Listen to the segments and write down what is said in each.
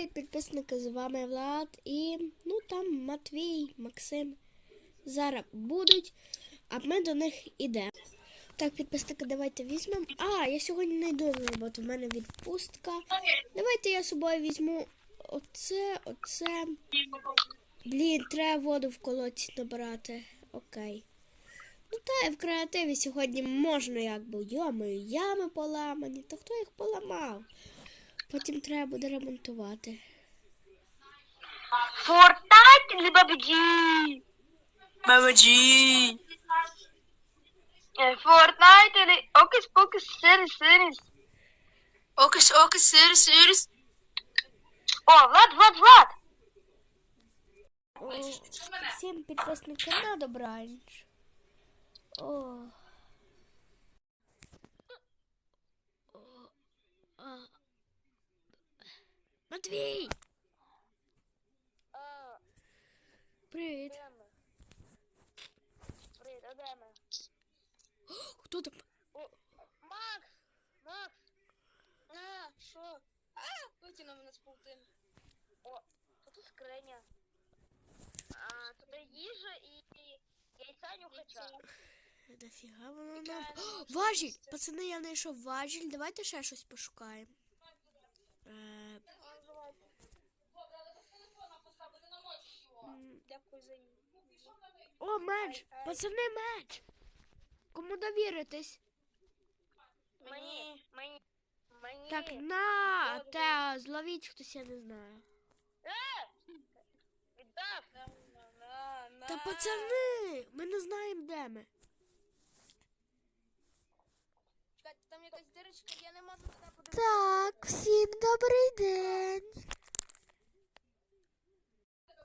привіт, підписники! З вами Влад і ну там Матвій, Максим зараз будуть, а ми до них ідемо. Так, підписники, давайте візьмемо. А, я сьогодні не йду на роботу, в мене відпустка. Давайте я з собою візьму оце, оце. Блін, треба воду в колодці набирати. Окей. Ну та в креативі сьогодні можна якби йомою, ями поламані. Та хто їх поламав? Потім треба буде ремонтувати. Fortnite или PUBG? Мамаджі. Э, Fortnite или Окис Покис Сирис Сирис? Окис, окис, сирис, сирис. О, Влад, Влад, Влад! О, всім підписникам на добраніч. О, Матвій! Привіт. Привіт, а де ми? Хто там? Макс! Макс! А, що? А, витягнув мене з паутини. О, тут скриня. А, тут їжа і яйця нюхача. Нафіга воно нам. О, важіль! Пацани, я знайшов важіль. Давайте ще щось пошукаємо. Е, м, Дякую за їжу. О, меч! Пацани, меч! Кому довіритись? Мені, мені, мені. Так, на, те, зловіть хтось, я не знаю. Віддав. На. Та пацани, ми не знаємо, де ми. Там якась дирочка, я не можу туди подивитися. Так, всім добрий день.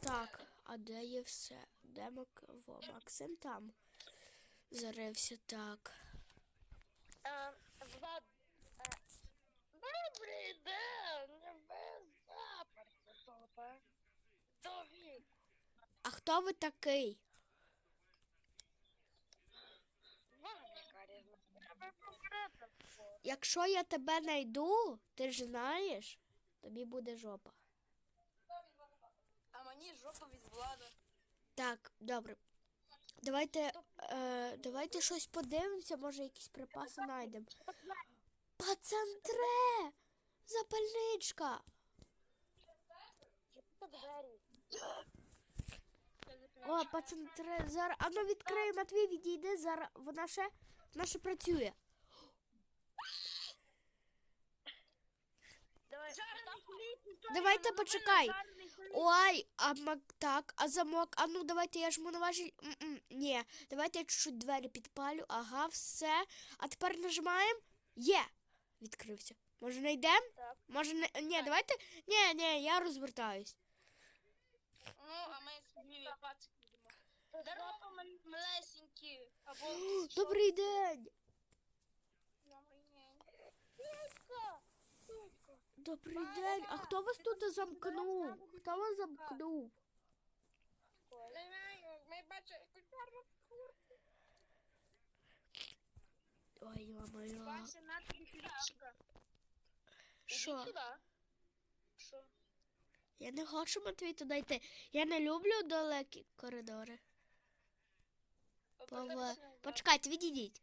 Так, а де є все? Де Мак... Во, Максим там зарився так. Е, Влад, е, добрий день, без запарку тобі. Тобі. А хто ви такий? Якщо я тебе знайду, ти ж знаєш, тобі буде жопа. А мені жопа влада. Так, добре. Давайте, е, давайте щось подивимося, може якісь припаси знайдемо. Пацантре! Запальничка! О, пацантре, зараз. А ну відкрий, Матвій, відійди, зараз вона ще, вона ще працює. Давай. Давайте почекай. Ой, а так, а замок. А ну давайте я жму на ваші. М-м, Ні, давайте я чуть-чуть двері підпалю. Ага, все. А тепер нажимаємо. Є. Відкрився. Може не йдемо? Так. Може не. Ні, давайте. Ні, ні, я розвертаюсь. Ну, а ми з пацики йдемо. Здорово, малесенькі. Або... Добрий день. Добрий день. Дядько, дядько. Добрий день. А хто вас тут замкнув? Хто вас замкнув? Ми бачимо якусь. Ой. Вася, на. Що? Що? Я не хочу Матвій туди йти. Я не люблю далекі коридори. Пове... Почекайте, відійдіть.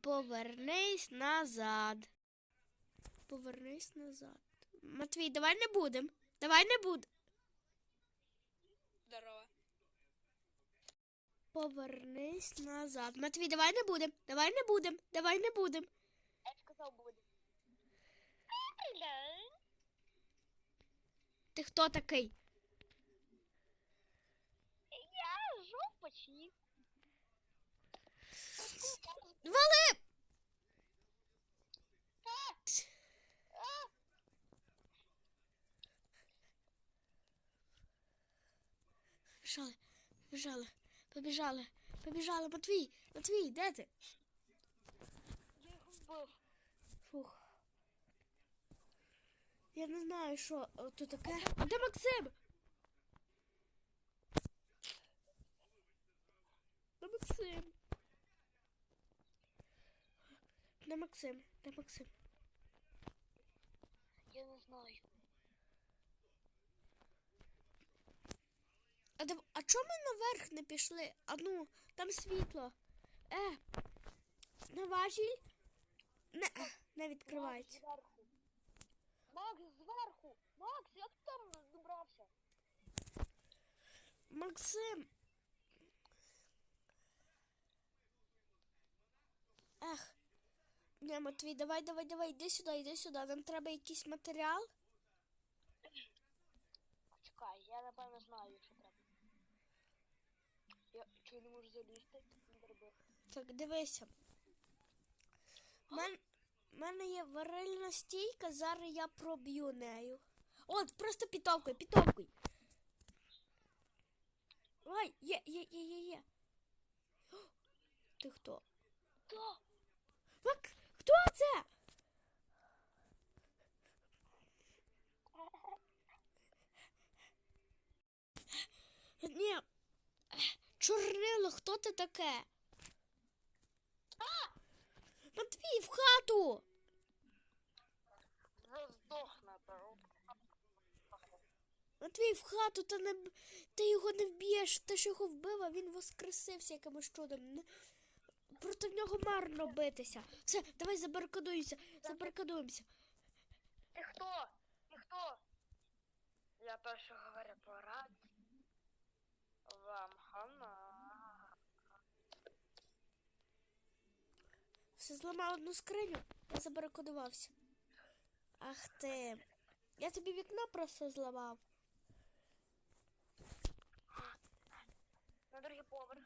Повернись назад. Повернись назад. Матвій, давай не будем. Давай не будем. Здорово. Повернись назад. Матвій, давай не будем. Давай не будем. Давай не будем. Я сказав буде. Ти хто такий? Я жопочник. Вали! Побіжали, побіжали, побіжали, побіжали. Матвій, Матвій, де ти? Я його. Фух. Я не знаю, що е, тут таке. А де Максим? Де Максим? Де Максим? Де Максим? Я не знаю. Чому ми наверх не пішли? А ну, там світло. Е, на важіль. Не, не відкривається. Зверху. Макс, зверху! Макс, як там добрався? Максим. Ех. Не, Матвій, давай, давай, давай, йди сюди, йди сюди. Нам треба якийсь матеріал. Чекай, я напевно знаю. Я не можу залізти? Так, дивися. У мен, мене є варильна стійка, зараз я проб'ю нею. От, просто підтовкуй, підтовкуй. Ой, є, є, є, є, є. О, Ти хто? Хто? Мак, хто це? Ні. Чорнило, хто ти таке? Матвій, в хату! Матвій, в хату, та не ти його не вб'єш. Ти ж його вбив, а він воскресився якимось чудом. Проти нього марно битися. Все, давай забаркадуємося, забаркадуємося. Ти хто? Ти хто? Я перше Все зламав одну скриню, я забарикадувався. Ах ти. Я тобі вікно просто зламав. На другий поверх.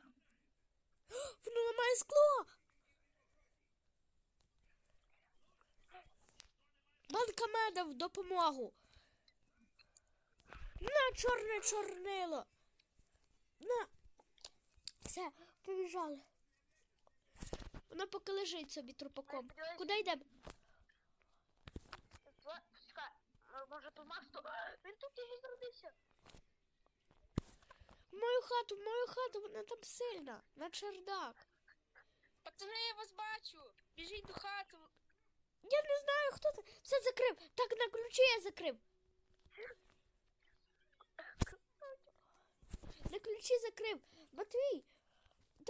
Воно ламає скло. Банка меда в допомогу. На чорне чорнило. На. Все, побіжали. Воно поки лежить собі трупаком. Куди йдемо? Чекай, може Макс то. Він тут і зродився. В мою хату, в мою хату, вона там сильна. На чердак. Пацани, я вас бачу. Біжіть до хати. Я не знаю, хто це. Все закрив. Так, на ключі я закрив. На ключі закрив. Матвій.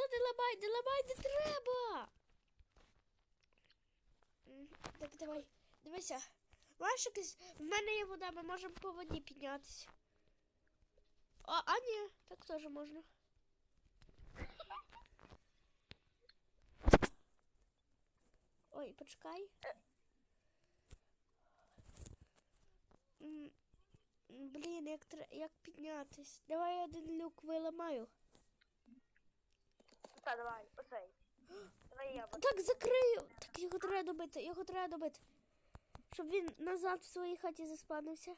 Та не ламай, не треба. Так, давай. Дивися. Маєш якийсь... В мене є вода, ми можемо по воді піднятися. А, а ні, так теж можна. Ой, почекай. Блін, як, як піднятись? Давай я один люк виламаю. Так, давай, оцей. Давай я. буду. Так, закрию. Так його треба добити, його треба добити. Щоб він назад в своїй хаті заспанився.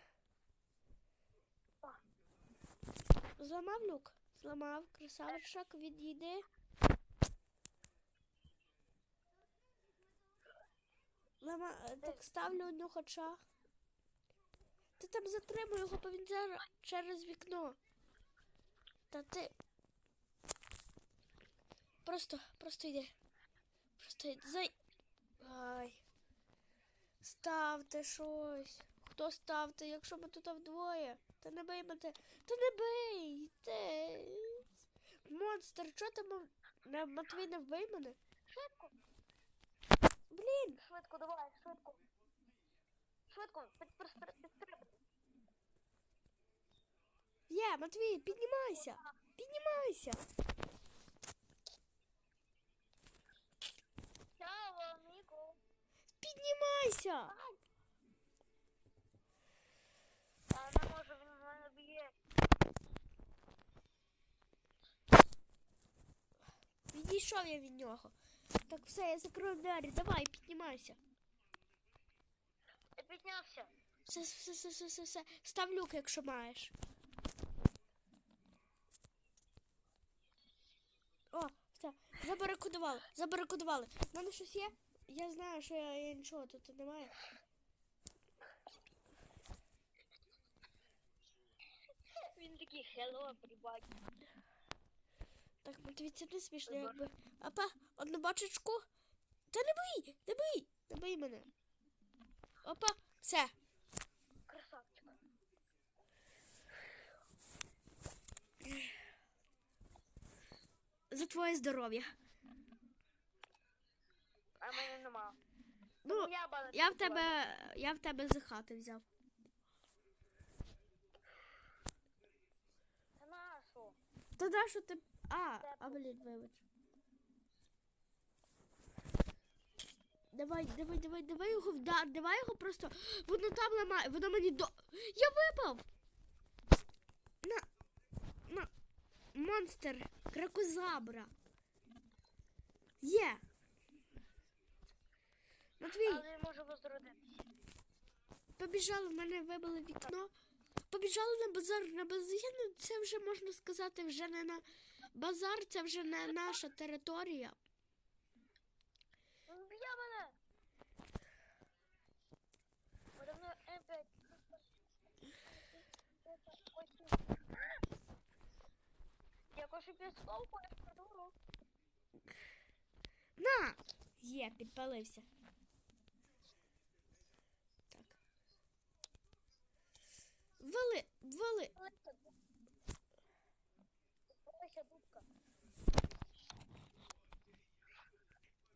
Зламав люк? Зламав, красавчик, відійди. Лама... е, Так ставлю одну хоча. Ти там затримуй його, бо він зараз через вікно. Та ти. Просто, просто йди. Просто йди. Зай. Ай. Ставте щось. Хто ставте, якщо ми тут вдвоє? Та не бий мене. Та не бий. Ти. Монстр, ти мов... Не, Матвій, не вбий мене? Швидко, Блін. швидко, давай, швидко. Швидко, під, під, під, підстрибуй. Є, Матвій, піднімайся. Піднімайся. Піднімайся. Я не можу, він мене б'є. Відійшов я від нього. Так, все, я закрив двері. Давай, піднімайся. Я піднявся. Все, все, все, все, все, все. Став люк, якщо маєш. О, все. Забарикодували, забарикодували. У мене щось є? Я знаю, що я, я нічого тут немає. Він такий hello, everybody. Так, Матвій, це не смішно, якби. Апа, одну бачечку. Та не бий, не бий, не бий мене. Опа, все. Красавчик. За твоє здоров'я. Мене нема. Ну, я я в тебе. Я в тебе з хати взяв. Та на що? То да, що ти. А, а блін, вибач. Давай, давай, давай, давай його вдар, давай його просто. Воно там ламає, воно мені до. Я випав! На. На. Монстр. Кракозабра. Є. Матвій, Але я можу возродитися. побіжали, в мене вибили вікно. Побіжали на базар. На базар. ну, Це вже можна сказати, вже не на базар, це вже не наша територія. Він б'є мене! Подо мною М5. Я кошу пістолку, я. На! Є, підпалився. Так. Вали, вали. Ось дубка.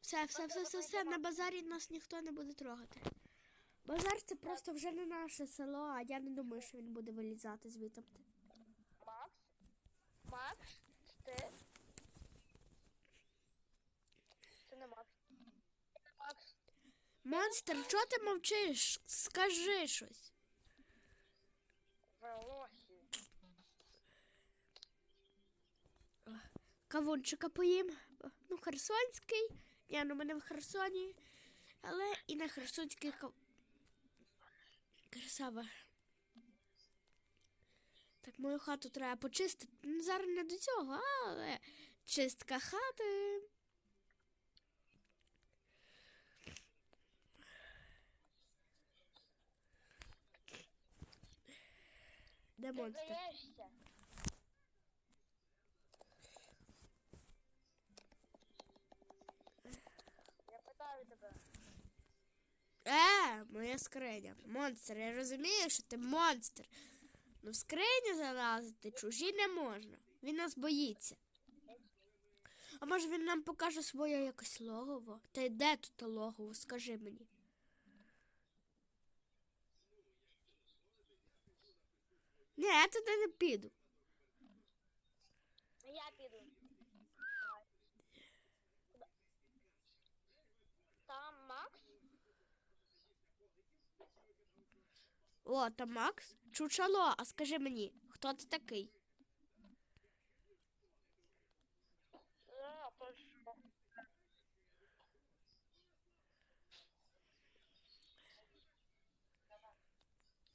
Все, все, все, все, все. На базарі нас ніхто не буде трогати. Базар це просто вже не наше село, а я не думаю, що він буде вилізати звідти. Макс? Макс? Ти? Це не Макс. Макс. Монстр, чого ти мовчиш? Скажи щось. Волохи. Кавунчика поїм. Ну, херсонський. Ні, ну мене в Херсоні. Але і на херсонський кав... Красава. Так, мою хату треба почистити. Ну, зараз не до цього, але чистка хати. Де монстр? здаєшся? Я питаю тебе. Е, моя скриня. Монстр, я розумію, що ти монстр. Ну в скриню залазити чужі не можна. Він нас боїться. А може він нам покаже своє якось логово? Та й де тут логово, скажи мені. Ні, я туди не піду. Я піду. Куда? Там Макс? О, там Макс? Чучало, а скажи мені, хто ти такий?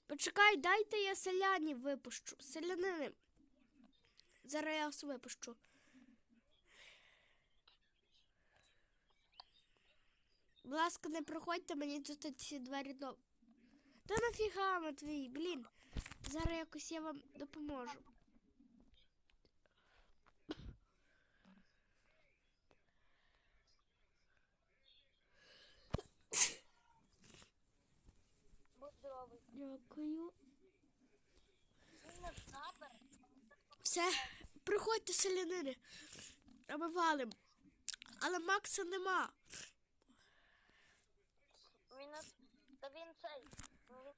Почекай, дайте я селянів випущу. Селянини. Зараз я вас випущу. Будь ласка, не проходьте мені тут ці двері до. Та нафіга, Матвій, блін. Зараз якось я вам допоможу. Дякую. Все, приходьте, селянини. А ми валим. Але Макса нема. Він. Та він цей. Ну, він-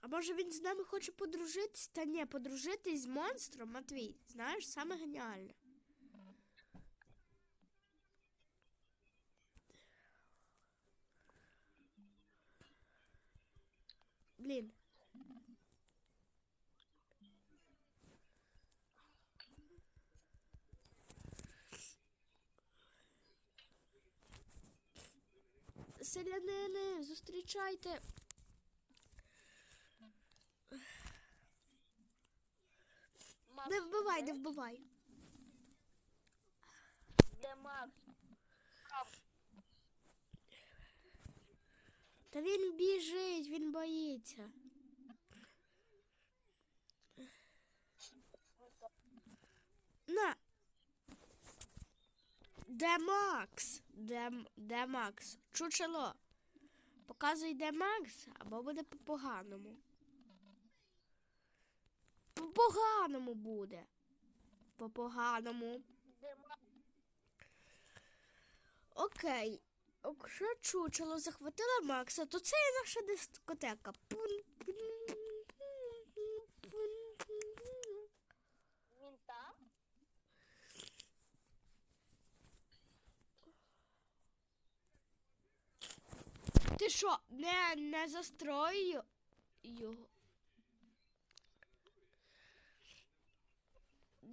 А може він з нами хоче подружитись? Та ні, подружитись з монстром, Матвій. Знаєш, саме геніальне. Блін. Селянини, зустрічайте. Макс, Не вбивай, де? Макс? Та він біжить, він боїться. На. Де Макс? Де, де Макс? Чучело. Показуй, де Макс, або буде по-поганому. По-поганому буде. По-поганому. Окей. Якщо чучело захватила Макса, то це є наша дискотека. Він там? Ти що, не, не застрой його?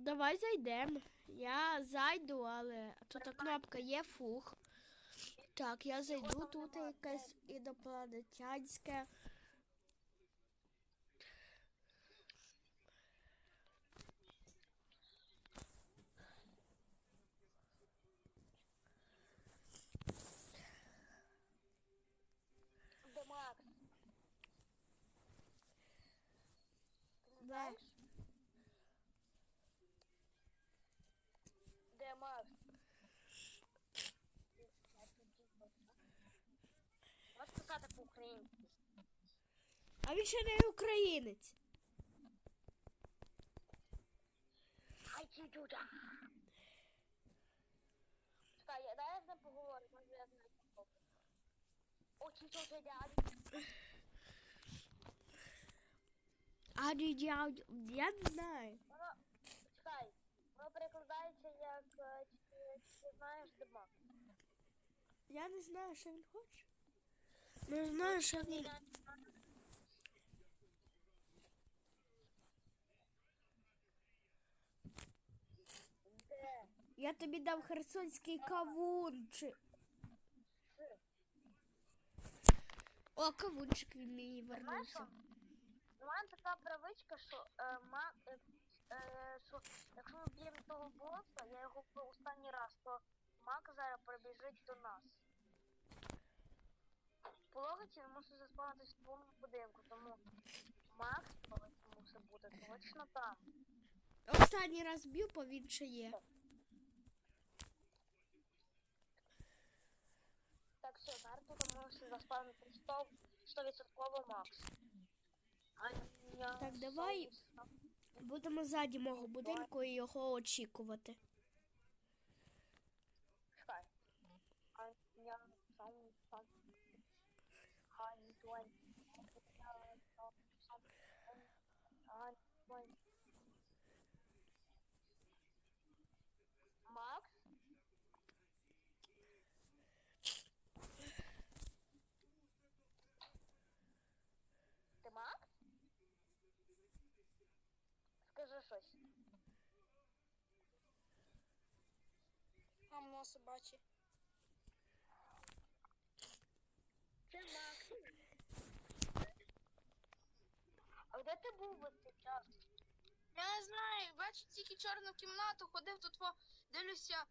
Давай зайдемо. Я зайду, але тут кнопка є фух. Так, я зайду, тут якесь ідопланетянське. Можеш писати. А він ще не українець. Хай тут. Чекай, я- дай я з ним поговорю, може я знаю. що робити. О, чи що дядь? А я, я не знаю. Воно, чекай, воно перекладається як, е, чи, чи знаєш, де Макс? Я не знаю, що він хоче. Не знаю, що він. Я тобі дав херсонський кавунчик. О, кавунчик він мені вернувся. У мене така привичка, що, е, ма, е, е, що якщо ми б'ємо того боса, я його останній раз, то Мак зараз прибіжить до нас. По логіці він мусить заспавнитись в твоєму будинку, тому Макс мусить бути точно там. Останній раз б'ю, бо він ще є. Так, все, зараз тут мусить заспавнити 100, 100% Макс. А я Так, давай. Будемо ззаді мого будинку і його очікувати. Чекай. А я сам сам. А не твой. Макс? Ти Макс? Скажи щось. Гамно собачі. Це Макс. А де ти був весь цей час? Я не знаю, бачу тільки чорну кімнату, ходив тут, дивлюся,